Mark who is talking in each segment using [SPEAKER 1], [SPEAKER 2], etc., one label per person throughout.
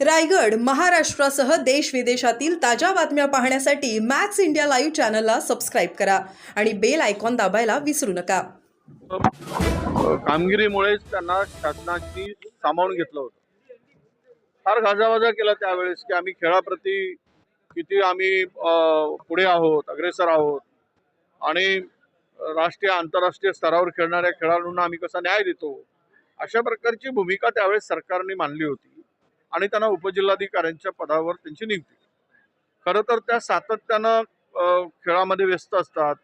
[SPEAKER 1] रायगड महाराष्ट्रासह देश विदेशातील ताज्या बातम्या पाहण्यासाठी मॅक्स इंडिया लाईव्ह चॅनलला सबस्क्राईब करा आणि बेल आयकॉन दाबायला विसरू नका.
[SPEAKER 2] कामगिरीमुळेच त्यांना शासनाची सामावून घेतलं होतं. फार गाजावाजा केला त्यावेळेस की आम्ही खेळाप्रती किती आम्ही पुढे आहोत अग्रेसर आहोत आणि राष्ट्रीय आंतरराष्ट्रीय स्तरावर खेळणाऱ्या खेळाडूंना आम्ही कसा न्याय देतो अशा प्रकारची भूमिका त्यावेळेस सरकारने मांडली होती. आणि त्यांना उपजिल्हाधिकाऱ्यांच्या पदावर त्यांची नियुक्ती खरं तर त्या सातत्यानं खेळामध्ये व्यस्त असतात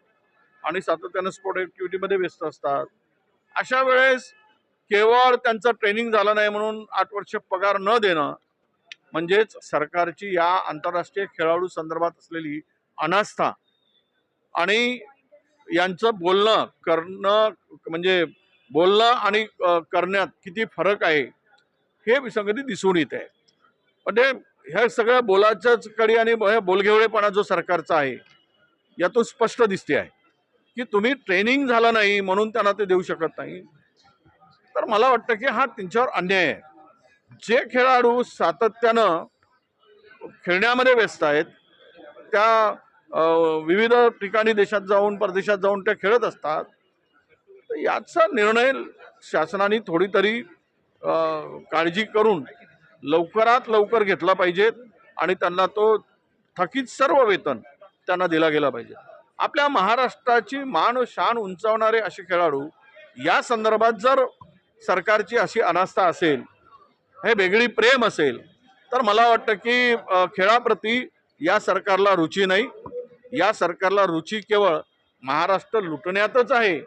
[SPEAKER 2] आणि सातत्यानं स्पोर्ट ॲक्टिव्हिटीमध्ये व्यस्त असतात. अशा वेळेस केवळ त्यांचं ट्रेनिंग झालं नाही म्हणून आठ वर्ष पगार न देणं म्हणजेच सरकारची या आंतरराष्ट्रीय खेळाडू संदर्भात असलेली अनास्था आणि यांचं बोलणं करणं म्हणजे बोलणं आणि करण्यात किती फरक आहे हे विसंगती दिसून येत. आहे म्हणजे ह्या सगळ्या बोलाच्याच कडी आणि हे बोलघेवळेपणा जो सरकारचा आहे यातून स्पष्ट दिसते आहे. की तुम्ही ट्रेनिंग झालं नाही म्हणून त्यांना ते देऊ शकत नाही. तर मला वाटतं की हा त्यांच्यावर अन्याय आहे. जे खेळाडू सातत्यानं खेळण्यामध्ये व्यस्त आहेत त्या विविध ठिकाणी देशात जाऊन परदेशात जाऊन त्या खेळत असतात. तर याचा निर्णय शासनाने थोडी तरी काळजी करून लवकरात लवकर घेतला पाहिजे आणि त्यांना तो थकीत सर्व वेतन त्यांना दिला गेला पाहिजे. आपल्या महाराष्ट्राची मान शान उंचावणारे असे खेळाडू या संदर्भात जर सरकारची अशी अनास्था असेल हे वेगळी प्रेम असेल तर मला वाटतं की खेळाप्रती या सरकारला रुची नाही. या सरकारला रुची केवळ महाराष्ट्र लुटण्यातच आहे.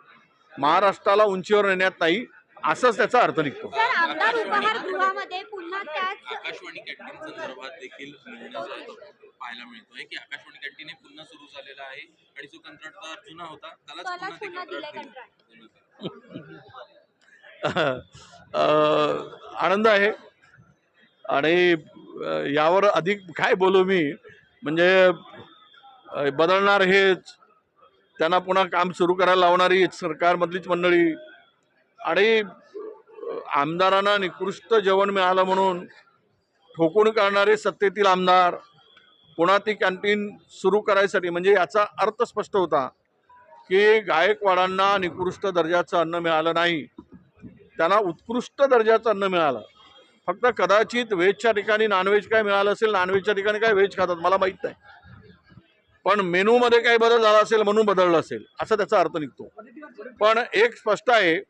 [SPEAKER 2] महाराष्ट्राला उंचीवर नेण्यात नाही. असंच त्याचा अर्थ निघतो
[SPEAKER 3] सर आमदार उपहारगृहामध्ये पुन्हा त्याच
[SPEAKER 4] आकाशवाणी कॅन्टीन संदर्भात देखील निर्णय जो आहे तो पाहायला मिळतोय की आकाशवाणी कॅन्टीन हे पुन्हा सुरू झालेलं आहे आणि जो कंत्राटदार जुना होता त्यालाच
[SPEAKER 3] त्यालाच
[SPEAKER 4] ते
[SPEAKER 3] पुन्हा दिलंय
[SPEAKER 4] कंत्राट
[SPEAKER 3] कंत्राट.
[SPEAKER 4] देण्यात आलं.
[SPEAKER 2] अ, आनंद आहे आणि यावर अधिक काय बोलू मी म्हणजे बदलणार हेच त्यांना पुन्हा काम सुरू करायला लावणारी सरकारमधलीच मंडळी आणि आमदारांना निकृष्ट जेवण मिळालं म्हणून ठोकून काढणारे सत्तेतील आमदार पुन्हा ती कॅन्टीन सुरू करायसाठी म्हणजे याचा अर्थ स्पष्ट होता की गायकवाडांना निकृष्ट दर्जाचं अन्न मिळालं नाही. त्यांना उत्कृष्ट दर्जाचं अन्न मिळालं. फक्त कदाचित व्हेजच्या ठिकाणी नॉनव्हेज काय मिळालं असेल नॉनव्हेजच्या ठिकाणी काय व्हेज खातात मला माहीत नाही. पण मेनूमध्ये काही बदल झाला असेल म्हणून बदललं असेल असा त्याचा अर्थ निघतो. पण एक स्पष्ट आहे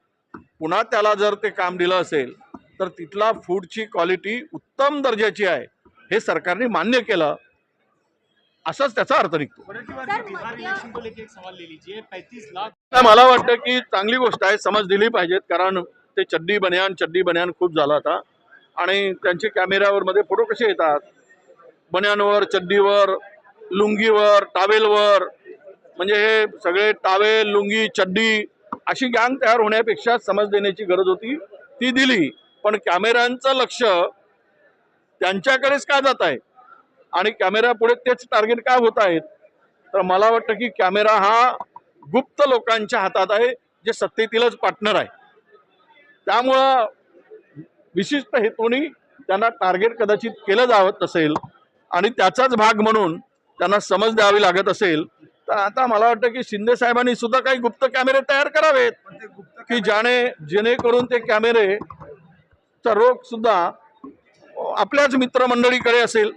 [SPEAKER 2] पुन्हा त्याला जर ते काम दिलं असेल तर तिथला फूडची क्वालिटी उत्तम दर्जाची आहे हे सरकारने मान्य केलं. असाच त्याचा अर्थ निघतो.
[SPEAKER 3] सर मध्य
[SPEAKER 5] को लेके एक सवाल ले लीजिए पैंतीस लाख
[SPEAKER 2] नाही, मला वाटतं की चांगली गोष्ट आहे समज दिली पाहिजेत कारण ते चड्डी बन्यान चड्डी बन्यान खूप झाला आता. आणि त्यांचे कॅमेऱ्यावर मध्ये फोटो कसे येतात? बन्यानवर चड्डीवर लुंगीवर टावेलवर म्हणजे हे सगळे टावेल लुंगी चड्डी अशी गँग तयार होण्यापेक्षा समज देण्याची गरज होती ती दिली. पण कॅमेऱ्यांचं लक्ष त्यांच्याकडेच का जात आहे? आणि कॅमेरा पुढे तेच टार्गेट काय होत आहेत? तर मला वाटतं की कॅमेरा हा गुप्त लोकांच्या हातात आहे जे सत्तेतीलच पार्टनर आहे. त्यामुळं विशिष्ट हेतूने त्यांना टार्गेट कदाचित केलं जावत असेल आणि त्याचाच भाग म्हणून त्यांना समज द्यावी लागत असेल तर आता मला वाटतं की शिंदे साहेबांनी सुद्धा काही गुप्त कॅमेरे तयार करावेत की ज्याने जेणेकरून ते कॅमेरेचा रोग सुद्धा आपल्याच मित्रमंडळीकडे असेल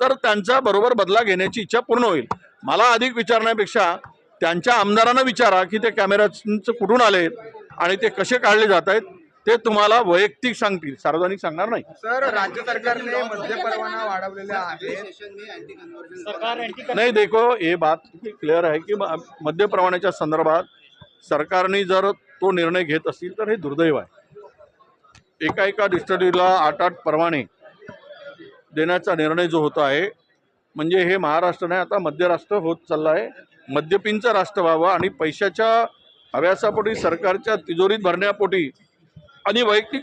[SPEAKER 2] तर त्यांच्या बरोबर बदला घेण्याची इच्छा पूर्ण होईल. मला अधिक विचारण्यापेक्षा त्यांच्या आमदारांना विचारा की ते कॅमेराचं कुठून आलेत आणि ते कसे काढले जात आहेत. ते तुम्हाला वैयक्तिक सांगतील सार्वजनिक सांगणार नाही.
[SPEAKER 6] सर राज्य सरकारने मद्य परवाना वाढवलेला आहे
[SPEAKER 5] सरकार एंटी
[SPEAKER 2] नहीं देखो ये बात क्लियर है की म- मद्य प्रमाणाच्या संदर्भात सरकारने जर तो निर्णय घेत असतील तर हे दुर्दैव आहे. एका एका डिस्टरीला आठ आठ परवाने देण्याचा निर्णय जो होता आहे म्हणजे हे महाराष्ट्र नाही आता मध्यराष्ट्र होत चाललं आहे मद्यपींचं राष्ट्र व्हावं आणि पैशाच्या हव्यासापोटी सरकारच्या तिजोरीत भरण्यापोटी आणि वैयक्तिक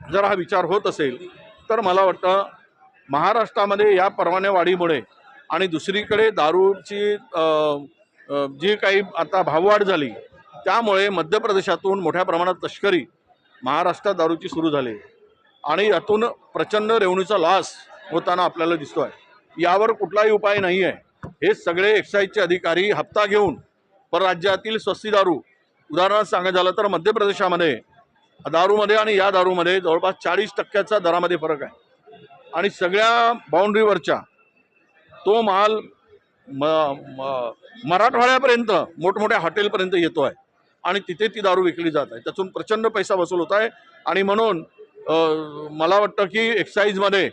[SPEAKER 2] जर हा विचार होत असेल तर मला वाटतं महाराष्ट्रामध्ये या परवान्या वाढीमुळे आणि दुसरीकडे दारूची जी काही आता भाववाढ झाली त्यामुळे मध्य प्रदेशातून मोठ्या प्रमाणात तस्करी महाराष्ट्रात दारूची सुरू झाली. आणि यातून प्रचंड रेव्हन्यूचा लॉस होताना आपल्याला दिसतो आहे यावर कुठलाही उपाय नाही आहे. हे सगळे एक्साईजचे अधिकारी हप्ता घेऊन परराज्यातील स्वस्ती दारू उदाहरणार्थ सांगायचं झालं तर मध्य प्रदेशामध्ये दारूमध्ये आणि या दारूमध्ये जवळपास चाळीस टक्क्याचा दरामध्ये फरक आहे. आणि सगळ्या बाउंड्रीवरच्या तो माल म मराठवाड्यापर्यंत मोठमोठ्या हॉटेलपर्यंत येतो आहे. आणि तिथे ती दारू विकली जात आहे. त्यातून प्रचंड पैसा वसूल होत आहे. आणि म्हणून मला वाटतं की एक्साईजमध्ये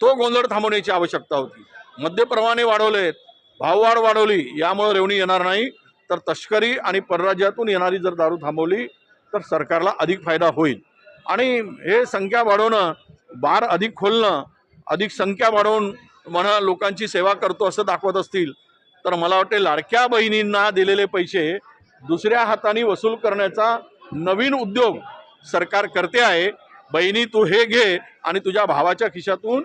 [SPEAKER 2] तो गोंधळ थांबवण्याची आवश्यकता होती. मद्यप्रमाणे वाढवलेत भाववाढ वाढवली यामुळे रेवणी येणार नाही. तर तस्करी आणि परराज्यातून येणारी जर दारू थांबवली तर सरकारला अधिक फायदा होईल. आणि हे संख्या वाढवणं बार अधिक खोलणं अधिक संख्या वाढवून म्हणा लोकांची सेवा करतो असं दाखवत असतील तर मला वाटते लाडक्या बहिणींना दिलेले पैसे दुसऱ्या हाताने वसूल करण्याचा नवीन उद्योग सरकार करते आहे. बहिणी तू हे घे आणि तुझ्या भावाच्या खिशातून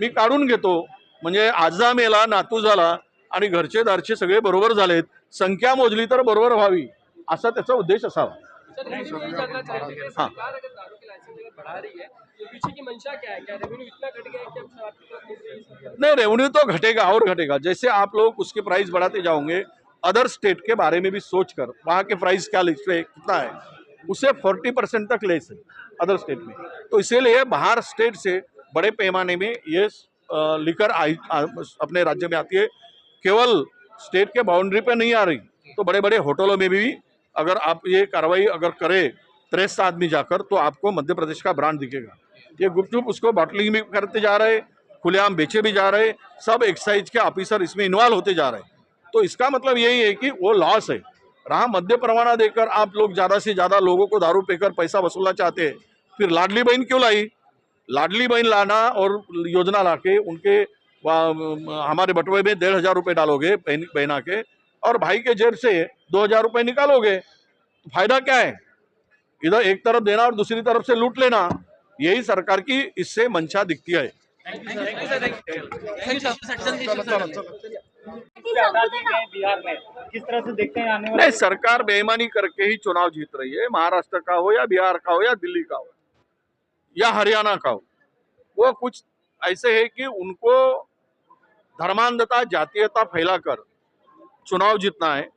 [SPEAKER 2] मी काढून घेतो. म्हणजे आजा मेला नातू झाला आणि घरचे दारचे सगळे बरोबर झालेत. संख्या मोजली तर बरोबर व्हावी असा त्याचा उद्देश असावा. हाँ।
[SPEAKER 7] सरकार अगर दारू के लाइसेंस अगर बढ़ा रही है तो पीछे की मंशा क्या है क्या रेवेन्यू इतना घट गया है कि अब शराब की तरफ़ मुड़ रही है सरकार?
[SPEAKER 2] नहीं रेवेन्यू तो घटेगा और घटेगा जैसे आप लोग उसके प्राइस बढ़ाते जाओगे अदर स्टेट के बारे में भी सोचकर वहाँ के प्राइस क्या लिस्ट है कितना है उससे फोर्टी परसेंट तक लेस है अदर स्टेट में तो इसीलिए बाहर स्टेट से बड़े पैमाने में ये लिकर आई अपने राज्य में आती है केवल स्टेट के बाउंड्री पे नहीं आ रही तो बड़े बड़े होटलों में भी अगर आप ये कार्रवाई अगर करें त्रस्त आदमी जाकर तो आपको मध्य प्रदेश का ब्रांड दिखेगा। ये गुपचुप उसको बॉटलिंग भी करते जा रहे, खुलेआम बेचे भी जा रहे, सब एक्साइज के ऑफिसर इसमें इन्वॉल्व होते जा रहे। तो इसका मतलब यही है कि वो लॉस है। रहा मध्य परवाना देकर आप लोग ज़्यादा से ज़्यादा लोगों को दारू पीकर पैसा वसूलना चाहते हैं, फिर लाडली बहन क्यों लाई? लाडली बहन लाना और योजना लाके उनके हमारे बटुए में डेढ़ हज़ार रुपये डालोगे बहन, बहना के और भाई के जेब से दो हज़ार रुपये निकालोगे तो फ़ायदा क्या है? इधर एक तरफ़ देना और दूसरी तरफ़ से लूट लेना यही सरकार की इससे मंशा दिखती है।
[SPEAKER 5] बिहार में किस तरह से देखते हैं आने वाले
[SPEAKER 2] नहीं सरकार बेईमानी करके ही चुनाव जीत रही है। महाराष्ट्र का हो या बिहार का हो या दिल्ली का हो या हरियाणा का हो वो कुछ ऐसे है कि उनको धर्मांधता जातीयता फैलाकर चुनाव जीतना है।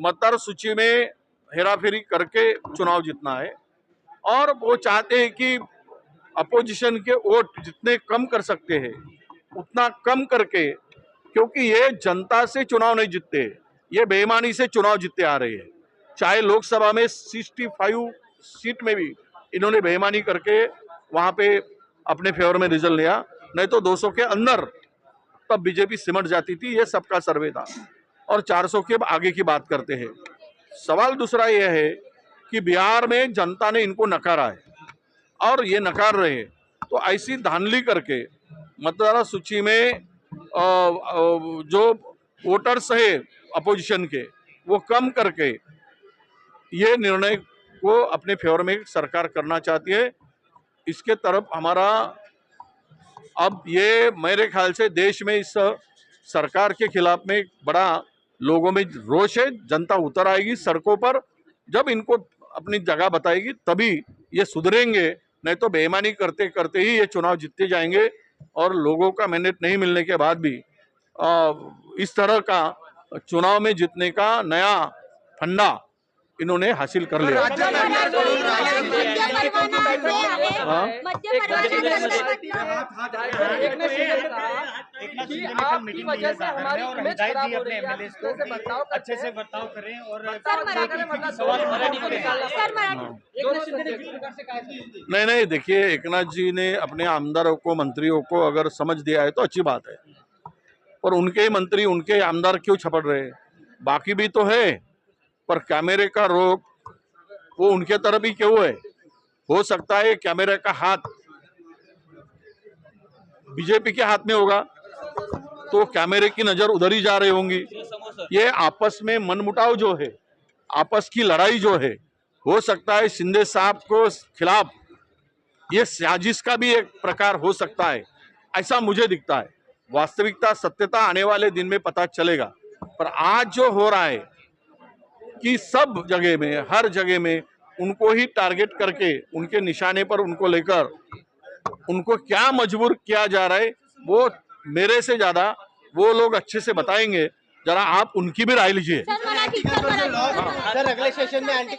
[SPEAKER 2] मतदार सूची में हेराफेरी करके चुनाव जीतना है। और वो चाहते हैं कि अपोजिशन के वोट जितने कम कर सकते हैं, उतना कम करके, क्योंकि ये जनता से चुनाव नहीं जीतते। ये बेईमानी से चुनाव जीतते आ रहे हैं। चाहे लोकसभा में 65 सीट में भी इन्होंने बेईमानी करके वहाँ पे अपने फेवर में रिज़ल्ट लिया, नहीं तो 200 के अंदर तब बीजेपी सिमट जाती थी, ये सबका सर्वे था। और 400 के आगे की बात करते हैं। सवाल दूसरा यह है कि बिहार में जनता ने इनको नकारा है और ये नकार रहे तो ऐसी धांधली करके मतदाता सूची में जो वोटर्स है अपोजिशन के, वो कम करके ये निर्णय को अपने फेवर में सरकार करना चाहती है। इसके तरफ़ हमारा, अब ये मेरे ख्याल से देश में इस सरकार के खिलाफ में बड़ा लोगों में रोष है जनता उतर आएगी सड़कों पर जब इनको अपनी जगह बताएगी तभी ये सुधरेंगे नहीं तो बेईमानी करते करते ही ये चुनाव जीतते जाएँगे और लोगों का मैंडेट नहीं मिलने के बाद भी। आ, इस तरह का चुनाव में जीतने का नया फंडा इन्होंने हासिल कर लिया। हाँ। नहीं नहीं देखिए एकनाथ जी ने अपने आमदारों को मंत्रियों को अगर समझ दिया है तो अच्छी बात है। पर उनके मंत्री उनके आमदार क्यों छपड़ रहे बाकी भी तो है। पर कैमरे का रोक वो उनके तरफ़ ही क्यों है? हो सकता है कैमरे का हाथ बीजेपी के हाथ में होगा तो कैमरे की नज़र उधर ही जा रही होंगी। ये आपस में मनमुटाव जो है, आपस की लड़ाई जो है, हो सकता है शिंदे साहब को खिलाफ ये साजिश का भी एक प्रकार हो सकता है। ऐसा मुझे दिखता है। वास्तविकता, सत्यता आने वाले दिन में पता चलेगा। पर आज जो हो रहा है कि सब जगह में हर जगह में उनको ही टारगेट करके उनके निशाने पर उनको लेकर उनको क्या मजबूर किया जा रहा है वो मेरे से ज़्यादा वो लोग अच्छे से बताएँगे। जरा आप उनकी भी राय लीजिए।
[SPEAKER 3] सर सर
[SPEAKER 6] अगले सेशन में